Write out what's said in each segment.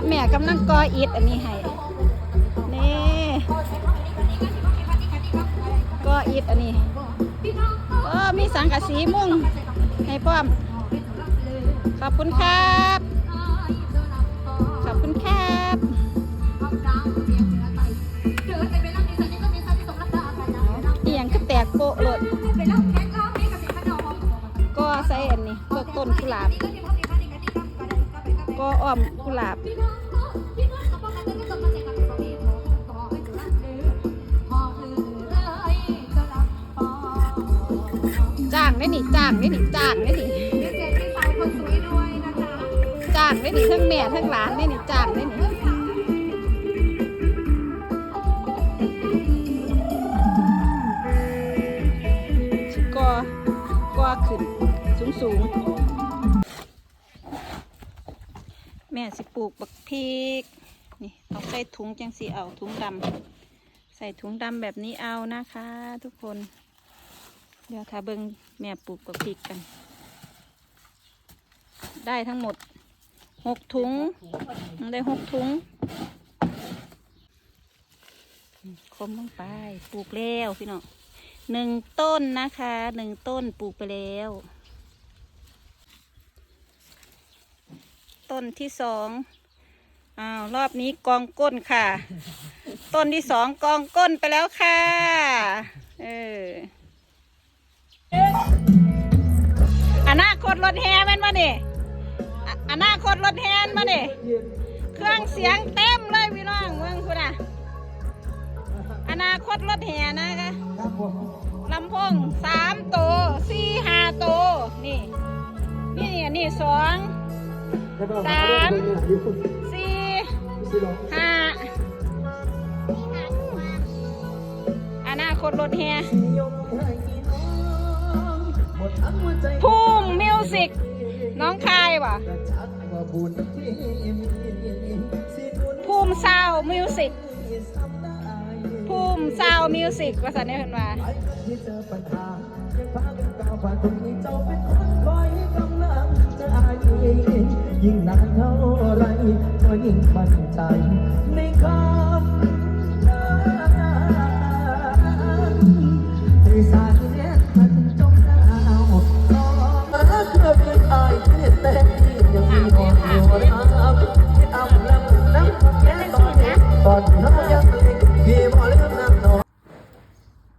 กับแม่กำลังก่ออิฐอันนี้ให้นี่ก่ออิฐอันนี้โอ้มีสังกะสีมุงให้พร้อม ขอบคุณครับ ขอบคุณครับเอียงก็แตกโปะโลดก็ใส่อันนี้ต้นกุหลาบ ก็อ้อมกุหลาบจ้างได้นี่จ้างได้นี่จ้างได้นี่จ้างได้นี่ทั้งแม่ทั้งหลานได้นี่จ้างได้นี่ ม่สิปลูกบักพริก นี่เอาใส่ถุงจังสีเอาถุงดำใส่ถุงดำแบบนี้เอานะคะ ทุกคน เดี๋ยวถ้าเบิงแม่ปลูกบักพริกกัน ได้ทั้งหมดหกถุง ได้หกถุงคมลงไป ปลูกแล้วพี่น้องหนึ่งต้นนะคะหนึ่งต้นปลูกไปแล้ว ต้นที่สองอ้าวรอบนี้กองก้นค่ะ ต้นที่สองกองก้นไปแล้วค่ะ เอออนาคตรถแฮมันมาเนี่ยอนาคตรถแฮนมาเนี่ยเครื่องเสียงเต็มเลยพี่น้องเมืองคุณอะอนาคตรถแห่นะคะลำโพงสามตัวสี่ห้าตัวนี่ นี่นี่สอง สามสี่ห้าอนาคตรถแห่ภูมิมิวสิกน้องคายวะภูมิซาวมิวสิกภูมิซาวมิวสิกว่าสันนี่เห็นว่า ยิ่งนานเท่าไรก็ยิ่งมั่นใจในคำนั้นที่สายเนี้ยมันจงดาวรักเธอเป็นอายที่เต้นยังมีหอนอยู่รักที่เอาลำน้ำแค่ตอนนี้ตอนน้ำยังเล็กพี่บ่ลืมน้ำนอง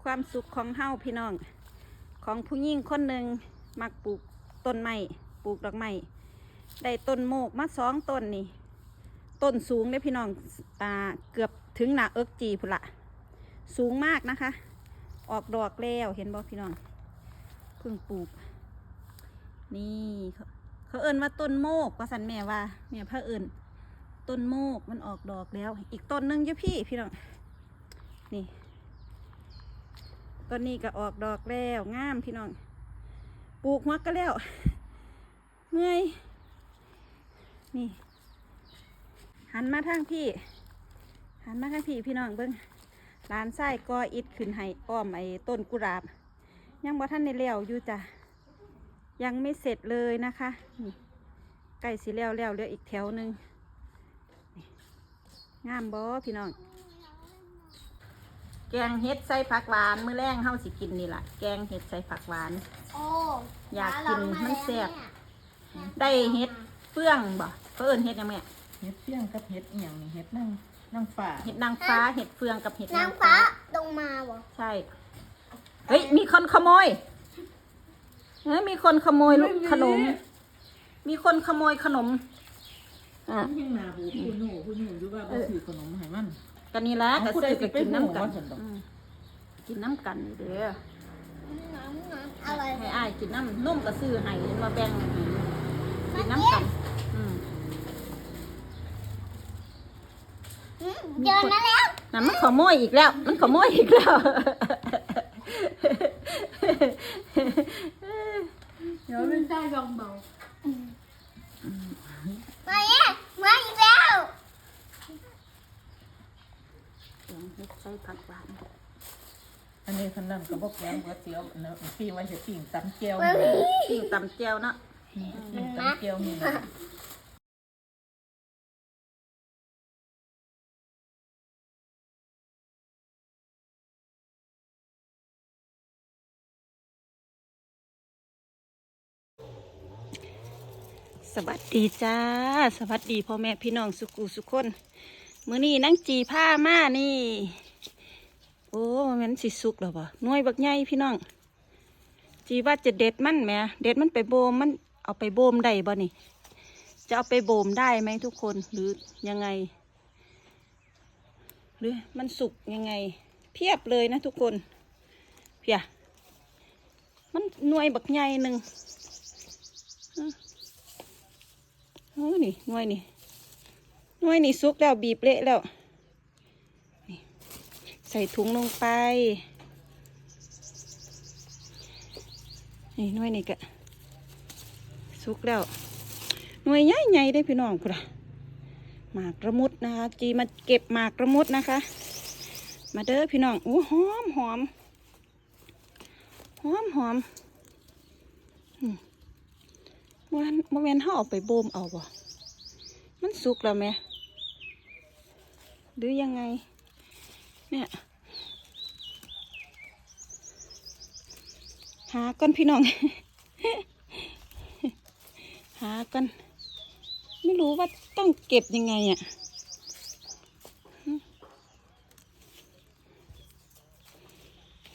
ความสุขของเฮาพี่น้อง ของผู้หญิงคนหนึ่งมักปลูกต้นไม้ปลูกดอกไม้ ได้ต้นโมกมาสองต้นนี่ ต้นสูงเลยพี่น้องอ่าเกือบถึงหน้าเอิกจีพุละสูงมากนะคะ ออกดอกแล้วเห็นบ่พี่น้องเพิ่งปลูก นี่เขาเอิ้นว่าต้นโมกว่าสันแม่ว่าแม่พระเอิญต้นโมกมันออกดอกแล้ว อีกต้นหนึงอยู่พี่พี่น้องนี่ต้นนี้ก็ออกดอกแล้วงามพี่น้อง ปลูกหัวก็แล้วเมื่อย นี่ หันมาทางพี่ หันมาทางพี่พี่น้องเบิ้งร้านไส้กออิดขึ้นให้อ้อมไอ้ต้นกุหลาบ ยังบ่ท่านในแล้วอยู่จ้ะยังไม่เสร็จเลยนะคะนี่ใกล้สิแล้วแล้วเหลืออีกแถวหนึ่งนี่งามบ่พี่น้อง แกงเห็ดใส่ผักหวานมื้อแรงเฮาสิกินนี่ล่ะ แกงเห็ดใส่ผักหวาน โอ้อยากกินมันแซ่บได้เห็ด เฟื่องบ่เพิ่นเห็ดหยังแม่เห็ดเฟี้ยงกับเห็ดอหย่างนี้เห็ดนั่งนั่งฝ่าเห็ดนางฟ้าเห็ดเฟืองกับเห็ดนางฟ้าลงมาบ่ใช่เฮ้ยมีคนขโมยเฮ้ยมีคนขโมยลูกขนม มีคนขโมยขนมอะ ยังนาบูผู้หนูผู้หนูอยู่ว่าบ่ถือขนมให้มัน กันนี่ละก็เอาผู้ใดซื้อสิก็ไปกินน้ำกันหูว่าฉันดอก อืมกินน้ำกันนี่เด้อน้ำน้ำอะไรให้อ้ายกินน้ำนมก็ซื้อให้มาแบ่งให้ กินน้ำกันอืมอืมเจอมาแล้วน่ะมันขโมยอีกแล้ว มันขโมยอีกแล้ว เดี๋ยวมันได้ลองเบามาเนี่ยมาอีกแล้วใส่ผักหวานอันนี้คันนั้นก็บ่แกงก๋วยเตี๋ยวเนาะปีไว้จะปิ้งตำแก้วมานี่ปิ้งตำเจียวเนาะียวนี่สวัสดีจ้า สวัสดีพ่อแม่พี่น้องสุกูสุคนมื้อนี้นั่งจีผ้ามานี่ โอ้มันสิสุกหรอปะน่วยบักใหญ่พี่น้อง จีว่าจะเด็ดมันแม่เด็ดมันไปโบมัน เอาไปโบมได้บ่นี่ จะเอาไปโบมได้ไหมทุกคนหรือยังไง หรือมันสุกยังไง เพียบเลยนะทุกคนเพียมันหน่วยบักใหญ่หนึ่งอื้อเออนี่หน่วยนี่หน่วยนี่สุกแล้วบีบเละแล้วใส่ถุงลงไป นี่หน่วยนี่ก็ สุกแล้วหน่วยใหญ่ใหญ่ได้พี่น้องพุ่นะหมากระมุดนะคะ จีมาเก็บหมากระมุดนะคะ มาเด้อพี่น้องอู้หอมหอมหอมหอมอืมโมเมนโมเมนเขาเอาไปโบมเอาบ่มันสุกแล้วไหมหรือยังไง เนี่ยหากันพี่น้อง หากัน ไม่รู้ว่าต้องเก็บยังไงอะ่ะ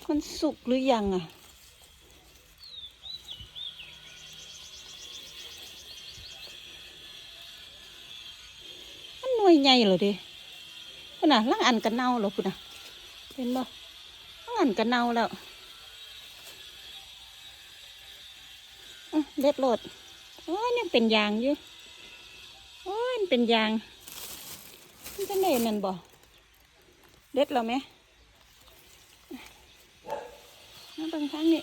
มันสุกหรือยังอะ่ะมันหน่วยใหญ่เหรอเดิพุ่นน่ะล่างอันกันเน่าเหรอพุ่นน่ะเห็นบ่ล่างอันกันเน่าแล้วเล็ดโหลด โอ้ยยังเป็นยางอยู่โอ้ยมันเป็นยางมันจะเน่นั่นบ่เด็ดเราไหมมาเบิ่งทางนี้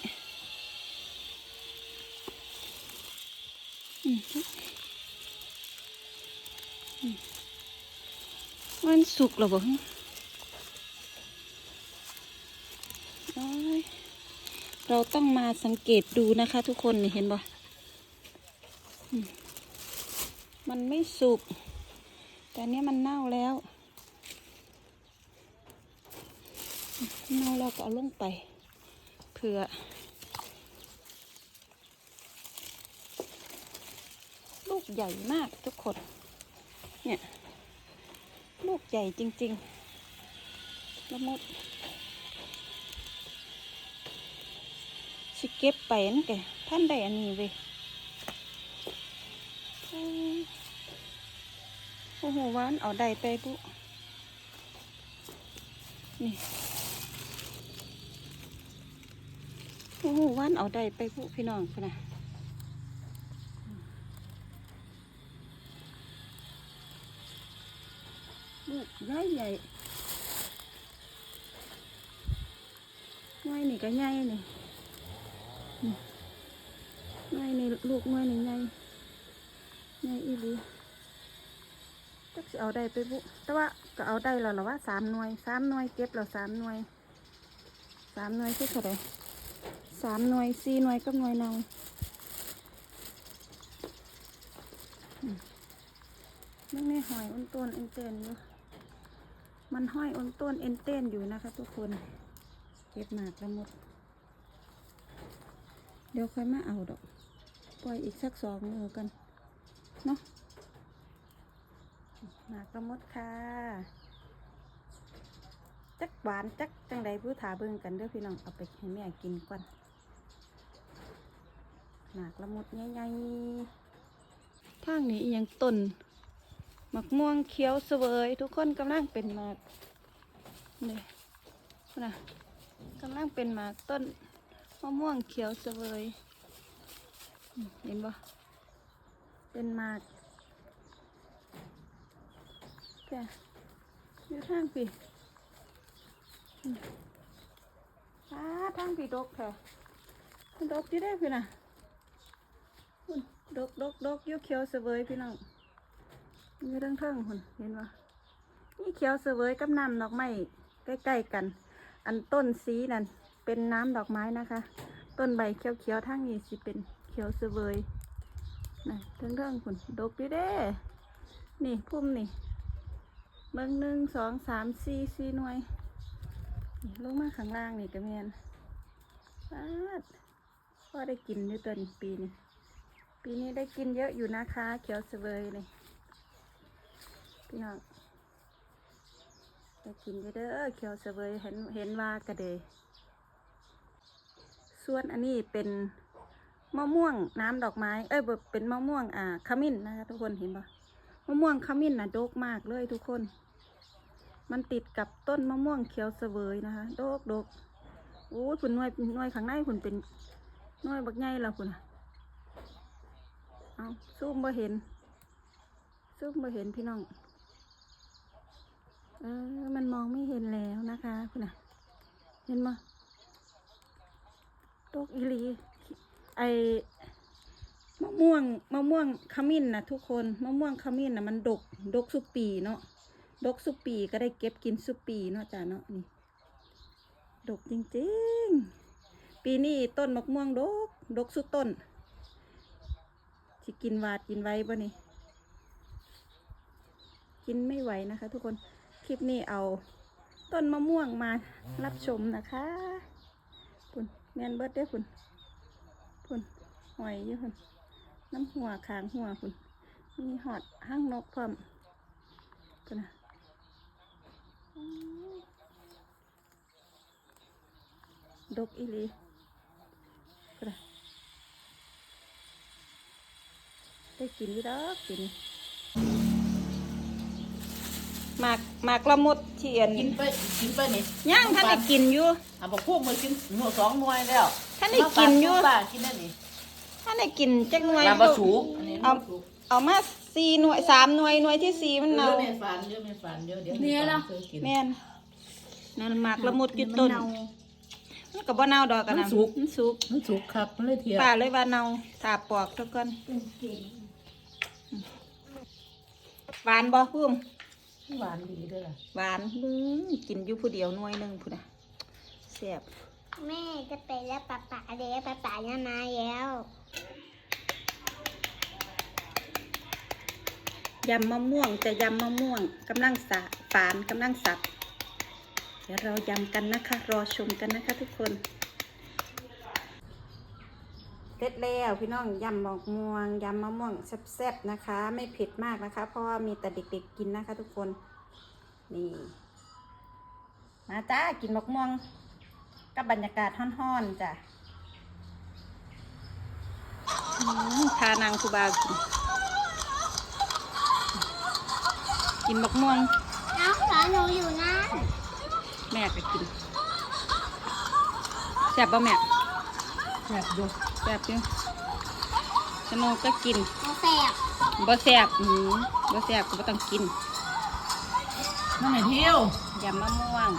อืมอืมมันสุกแล้วบ่ฮะโอ้ยเราต้องมาสังเกตดูนะคะทุกคนเห็นบ่อืม มันไม่สุก แต่เนี้ยมันเน่าแล้ว เน่าแล้วก็เอาลงไปเผื่อลูกใหญ่มากทุกคน เนี่ย ลูกใหญ่จริงๆละมุดสิเก็บไปนั่นแกท่านได้อันนี้เว้ย โอ้โหวานเอาได้ไปปุ๊นี่โอ้โหวานเอาได้ไปปุ๊พี่น้องพนนะลูกใหญ่ใหญ่ๆน้อยนี่ก็ใหญ่นี่ไงนี่ลูกไงนี่ไงไงอีหลี จักสิเอาได้ไปบุ แต่ว่าก็เอาได้แล้วหรอว่าสามหน่วยสามหน่วยเก็บแล้วสามหน่วยสามหน่วยคือเท่าไรสามหน่วยสี่หน่วยกับหน่วยเนาอืมมันไม่หอยอ้นต้นเอ็นเต้นอยู่ มันห้อยอ้นต้นเอ็นเต้นอยู่นะคะ ทุกคน เก็บหมากละหมด เดี๋ยวค่อยมาเอาดอก ปล่อยอีกสักสองมือกัน เนาะ หมากระมดค่ะ จักหวานจักจังใดผู้ถาเบิ่งกันเด้อพี่น้องเอาไปให้แม่กินก่อนหมากละมดใหญ่ๆทางนี้ยังต้นหมักม่วงเขียวเสวยทุกคนกำลังเป็นหมากนี่นะกำลังเป็นหมากต้นมะม่วงเขียวเสวยเห็นบ่เป็นหมาก แกอยู่ทางปีอ้าทางปีดกแท้มันดกอยู่ได้พี่น่ะดกดกดกยู่เขียวเสวยพี่น้องอยู่เรื่องเทิงหุ่นเห็นบ่นี่เขียวเสวยกับน้ำดอกไม้ใกล้ๆกัน อันต้นสีนั่นเป็นน้ำดอกไม้นะคะ ต้นใบเขียวๆทั้งนี้สิเป็นเขียวเสวยนะเรื่องเรื่องผลดกดีเด้นี่พุ่มนี่ เบิ้งหนึ่งสองสามสี่สี่หน่วยนี่ลงมาข้างล่างนี่กระเมียนปาดพอได้กินอยู่ตัวนี้ปีนี้ปีนี้ได้กินเยอะอยู่นะคะ เขียวเสวยเลยพี่น้องได้กินเยอะเด้อเขียวเสวยเห็นเห็นว่ากระเดยส่วนอันนี้เป็นมะม่วงน้ำดอกไม้ เอ้ยเป็นมะม่วงอ่าขมิ้นนะคะทุกคนเห็นปะะม่วงขมิ้นนะโดกมากเลยทุกคน มันติดกับต้นมะม่วงเขียวเสวยนะคะ โดกโดกโอ้ยผุนน่วยน่วยข้างในผุนเป็นน่วยบักใหญ่แล้วผุนเอาซูมบ่เห็น ซูมบ่เห็นพี่น้อง เออ มันมองไม่เห็นแล้วนะคะคุณน่ะ เห็นมั้โดกอีลี ไอ มะม่วงมะม่วงขมิ้นนะทุกคนมะม่วงขมิ้นนะมันดกดกสุปีเนาะดกสุปีก็ได้เก็บกินสุปีเนาะจ้าเนาะนี่ดกจริงๆ ปีนี้ต้นมะม่วงดกดกสุดต้นสิกินวาดกินไว้บ่นี่กินไม่ไหวนะคะ ทุกคนคลิปนี้เอา ต้นมะม่วงมารับชมนะคะคุณแมนเบิร์ดได้อคุณคุณหอยอยู่คุณน้ำหัวขางหัวคุณมีหอดห้างนกพร้อมคุณนะอืมดกอีหลีคุณนะได้กินอยู่ดอกกินหมากหมากละมุดเทียนกินไปกินไปนี่ย่างท่านได้กินอยู่อะบอกพวกมือกินหน่วยสองหน่วยแล้วท่านได้กินอยู่มาปาดกินได้นี่ ท่านได้กินจักหน่วยน้ำบะสูกอันนี้เอาน้ำบะสูกเอามาสี่หน่วยสามหน่วยหน่วยที่สี่มันเดี๋เน่ายวแม่ฝันเดี๋ยวแม่ฝันเดี๋ยวเดี๋ยวแม่ฝันเคยกินแม่นนั่นหมากละมุดอยู่ต้นมันก็บ่เน่าดอกกันนะมันสุกมันสุกครับมันเลยเทียบป้าเลยว่าเน่าถาปอกซะก่อนหวานบ่พุ่มหวานดีด้วยล่ะหวานอื้อกินอยู่ผู้เดียวหน่วยหนึงพุ่นน่ะแซ่บแม่จะไปแล้วป๊าป๋าเดี๋ยวป๊าป๋าจะมาแล้ว ยำมะม่วงจะยำมะม่วงกำลังสะฝานกำลังสับ เดี๋ยวเรายำกันนะคะ รอชมกันนะคะทุกคนเสร็จแล้วพี่น้องยำมะม่วงยำมะม่วงแซ่บๆนะคะ ไม่เผ็ดมากนะคะ เพราะว่ามีแต่เด็กๆกินนะคะ ทุกคนนี่มาจ้ากินมะม่วงกับบรรยากาศฮ้อนๆจ้ะทานางคูบากิน กินมะม่วงน้องสอนหนูอยู่นั่นแม่ก็กินแซ่บป่ะแม่แบบดูแซ่บอยู่สโนก็กินหนูแสบบ่แซ่บอืมบ่แซ่บก็บ่ต้องกินนั่นไหนเที่ยวยำมะม่วง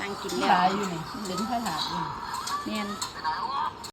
นั่งกินหแล้วลายอยู่นี่เด่นข้าวหลาดอยู่เนียน